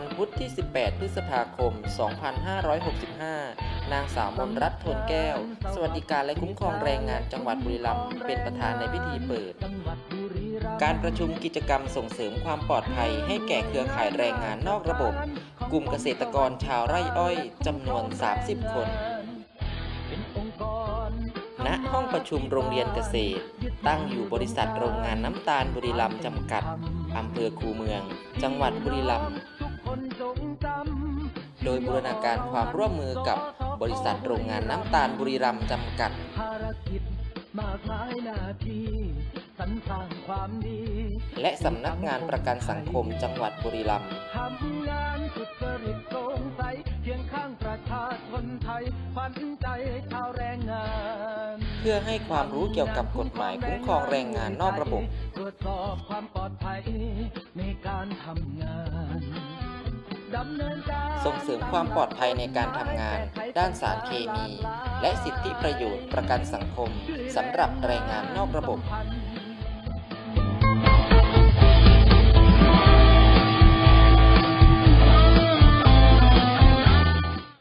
วันพุธที่ 18 พฤษภาคม 2565 นางสาวมนรัตน์ทนแก้ว สวัสดิการและคุ้มครองแรงงานจังหวัดบุรีรัมย์เป็นประธานในพิธีเปิด การประชุมกิจกรรมส่งเสริมความปลอดภัยให้แก่เครือข่ายแรงงานนอกระบบ กลุ่มเกษตรกรชาวไร่อ้อยจำนวน 30 คนณห้องประชุมโรงเรียนเกษตร ตั้งอยู่บริษัทโรงงานน้ำตาลบุรีรัมย์จำกัด อำเภอคูเมือง จังหวัดบุรีรัมย์ โดยบูรณาการความร่วมมือกับบริษัทโรงงานน้ำตาลบุรีรัมย์จำกัดภารกิจมากมายหน้าที่สรรสร้างความดีและสำนักงานประกันสังคมจังหวัดบุรีรัมย์ทำงานสุจริตโปร่งใสเคียงข้างประชาชนไทยขวัญใจชาวแรงงานเพื่อให้ความรู้เกี่ยวกับกฎหมายคุ้มครองแรงงานนอกระบบตรวจสอบความปลอดภัยในการทำงานดำเนินการ ส่งเสริมความปลอดภัยในการทำงาน ด้านสารเคมี และสิทธิประโยชน์ประกันสังคมสำหรับแรงงานนอกระบบ